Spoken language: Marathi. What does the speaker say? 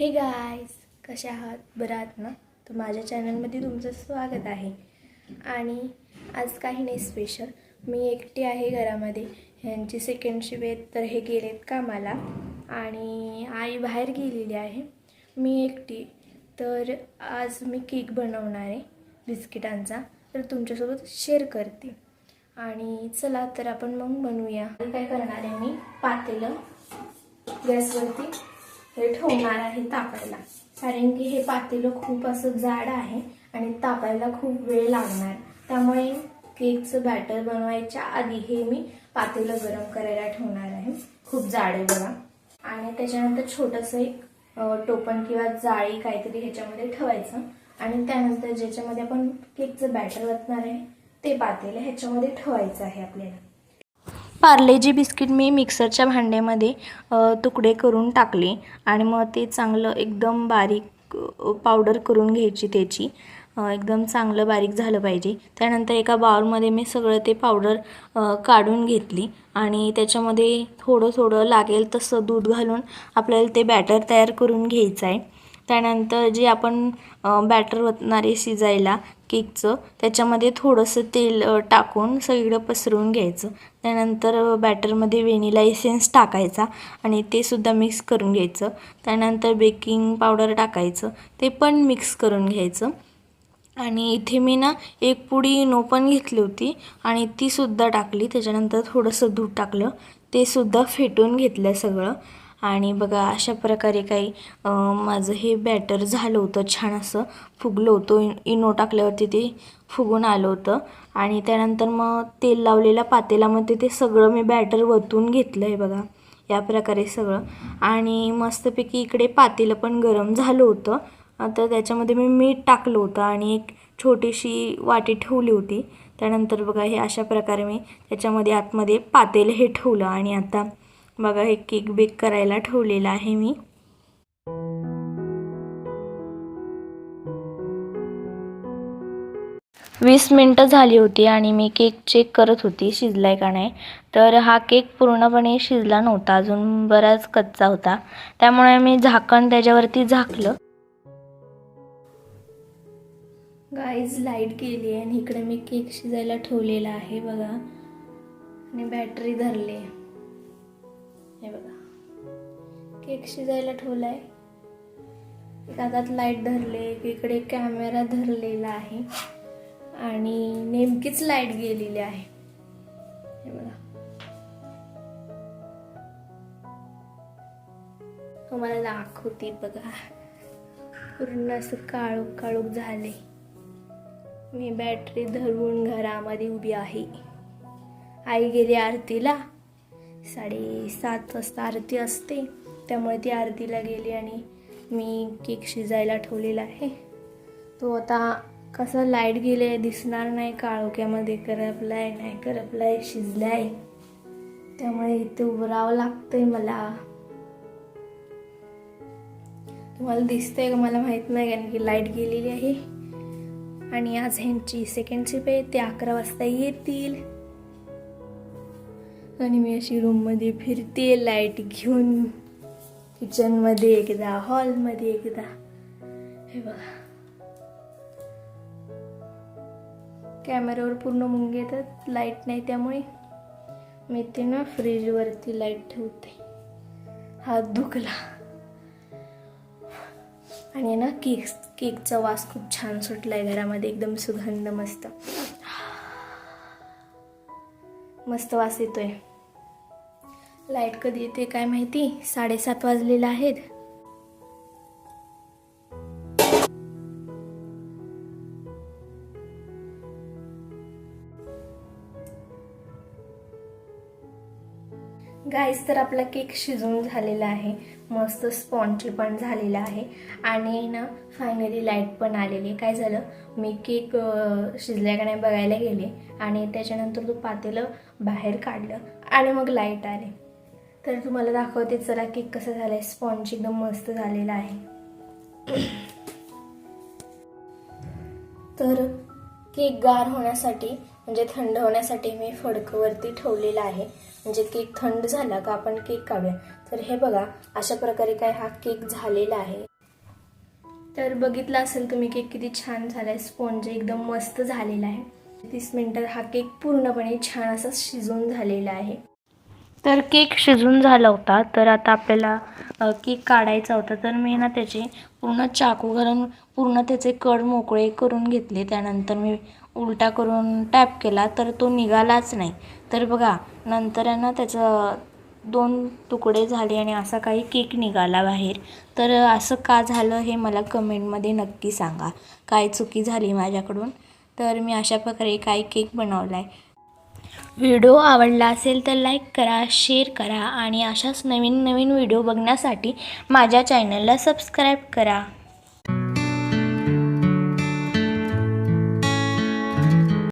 हे गायज कशा आहात? बरं आहात ना? तर माझ्या चॅनलमध्ये तुमचं स्वागत आहे. आणि आज काही नाही स्पेशल मी एकटी आहे घरामध्ये. ह्यांची सेकंड शिफ्ट आहेत तर हे गेलेत कामाला. आणि आई बाहेर गेलेली आहे. मी एकटी. तर आज मी केक बनवणार आहे बिस्किटांचा. तर तुमच्यासोबत शेअर करते. आणि चला तर आपण मग बनवूया. काय करणार आहे मी? पातेलं गॅसवरती हे ठेवणार आहे तापायला. कारण की हे पातेलं खूप असं जाड आहे आणि तापायला खूप वेळ लागणार. त्यामुळे केकचं बॅटर बनवायच्या आधी हे मी पातेलं गरम करायला ठेवणार आहे. खूप जाड आहे बघा. आणि त्याच्यानंतर छोटंसं एक टोपण किंवा जाळी काहीतरी ह्याच्यामध्ये ठेवायचं. आणि त्यानंतर ज्याच्यामध्ये आपण केकचं बॅटर वतणार आहे ते पातेलं ह्याच्यामध्ये ठेवायचं आहे आपल्याला. पार्लेजी बिस्किट मी मिक्सरच्या भांड्यामध्ये तुकडे करून टाकले आणि मग ते चांगलं एकदम बारीक पावडर करून घ्यायची त्याची. एकदम चांगलं बारीक झालं पाहिजे. त्यानंतर एका बाउलमध्ये मी सगळं ते पावडर काढून घेतली आणि त्याच्यामध्ये थोडं थोडं लागेल तसं दूध घालून आपल्याला ते बॅटर तयार करून घ्यायचं आहे. त्यानंतर जे आपण बॅटर ओतणारे शिजायला केकचं त्याच्यामध्ये थोडंसं तेल टाकून सगळीकडं पसरवून घ्यायचं. त्यानंतर बॅटरमध्ये व्हेनिला एसेन्स टाकायचा आणि ते सुद्धा मिक्स करून घ्यायचं. त्यानंतर बेकिंग पावडर टाकायचं. ते पण मिक्स करून घ्यायचं. आणि इथे मी ना एक पुडी इनो पण घेतली होती आणि तीसुद्धा टाकली. त्याच्यानंतर थोडंसं दूध टाकलं. ते सुद्धा फेटून घेतलं सगळं. आणि बघा अशा प्रकारे काही माझं हे बॅटर झालं होतं छान असं. फुगलं होतं इनो टाकल्यावरती ते फुगून आलं होतं. आणि त्यानंतर मग तेल लावलेल्या पातेल्यामध्ये ते सगळं मी बॅटर वतून घेतलं आहे बघा या प्रकारे सगळं. आणि मस्तपैकी इकडे पातेलं पण गरम झालं होतं. आता त्याच्यामध्ये मी मीठ टाकलं होतं आणि एक छोटीशी वाटी ठेवली होती. त्यानंतर बघा हे अशा प्रकारे मी त्याच्यामध्ये आतमध्ये पातेलं हे ठेवलं आणि आता बघा हे केक बेक करायला ठेवलेलं आहे मी. वीस मिनटं झाली होती आणि मी केक चेक करत होती शिजलाय का नाही. तर हा केक पूर्णपणे शिजला नव्हता अजून बराच कच्चा होता. त्यामुळे मी झाकण त्याच्यावरती झाकलं. गाईज लाइट गेली आहे आणि इकडे मी केक शिजायला ठेवलेला आहे बघा. आणि बॅटरी धरली आहे. हे बघा. केक शिजायला ठेवलाय. एक हातात लाइट धरले एक इकडे कॅमेरा धरलेला आहे. आणि नेमकीच लाइट गेलेली आहे. हे बघा. तुम्हाला दाखवते बघा. पूर्ण असं काळोख काळोख झाले मी बॅटरी धरून घरामध्ये उभी आहे. आई गेली आरतीला. साडेसात वाजता आरती असते. त्यामुळे ती आरतीला गेली आणि मी केक शिजायला ठेवलेला आहे. तो आता कसं लाइट गेले दिसणार नाही काळोख्यामध्ये करपलाय नाही करपलाय शिजलाय. त्यामुळे इथे उभं राहावं लागतंय मला. तुम्हाला दिसतंय का मला माहीत नाही कारण की लाइट गेलेली आहे. आणि आज ह्यांची सेकंड शिप आहे ते अकरा वाजता येतील. आणि मी अशी रूममध्ये फिरते लाइट घेऊन किचनमध्ये एकदा हॉलमध्ये एकदा. हे बघा. कॅमेऱ्यावर पूर्ण मुंग येतात लाइट नाही त्यामुळे. मी ते ना फ्रीजवरती लाइट ठेवते. हात दुखला. आणि ना केक केकचा वास खूप छान सुटलाय घरामध्ये एकदम सुगंध मस्त. मस्त वास येतोय. लाइट कधी येते काय माहिती? साडेसात वाजलेला आहेत. गाईस तर आपला केक शिजून झालेला आहे. मस्त स्पॉन्जी पण झालेला आहे. आणि ना फायनली लाइट पण आलेली. काय झालं? मी केक शिजल्या का नाही बघायला गेले. आणि त्याच्यानंतर तो पातेलं बाहेर काढलं. आणि मग लाइट आले. तर तुम्हाला दाखवते चला केक कसं झाला आहे स्पॉन्ज एकदम मस्त झालेला आहे. तर केक गार होण्यासाठी म्हणजे थंड होण्यासाठी मी फडकवरती ठेवलेला आहे. म्हणजे केक थंड झाला का आपण केक काढूया. तर हे बघा अशा प्रकारे काय हा केक झालेला आहे. तर बघितला असेल तुम्ही केक किती छान झाला आहे स्पॉन्ज एकदम मस्त झालेला आहे. तीस मिनटात हा केक पूर्णपणे छान असा शिजून झालेला आहे. तर केक शिजून झाला होता. तर आता आपल्याला केक काढायचा होता. तर मी ना त्याचे पूर्ण चाकू घालून पूर्ण त्याचे कड मोकळे करून घेतले. त्यानंतर मी उलटा करून टॅप केला. तर तो निघालाच नाही. तर बघा नंतर आहे ना त्याचं दोन तुकडे झाले आणि असा काही केक निघाला बाहेर. तर असं का झालं हे मला कमेंटमध्ये नक्की सांगा. काय चुकी झाली माझ्याकडून? तर मी अशा प्रकारे काही केक बनवला आहे व्हिडिओ आवडला असेल तर लाईक करा शेअर करा आणि अशाच नवीन नवीन व्हिडिओ बघण्यासाठी माझ्या चॅनलला सबस्क्राईब करा.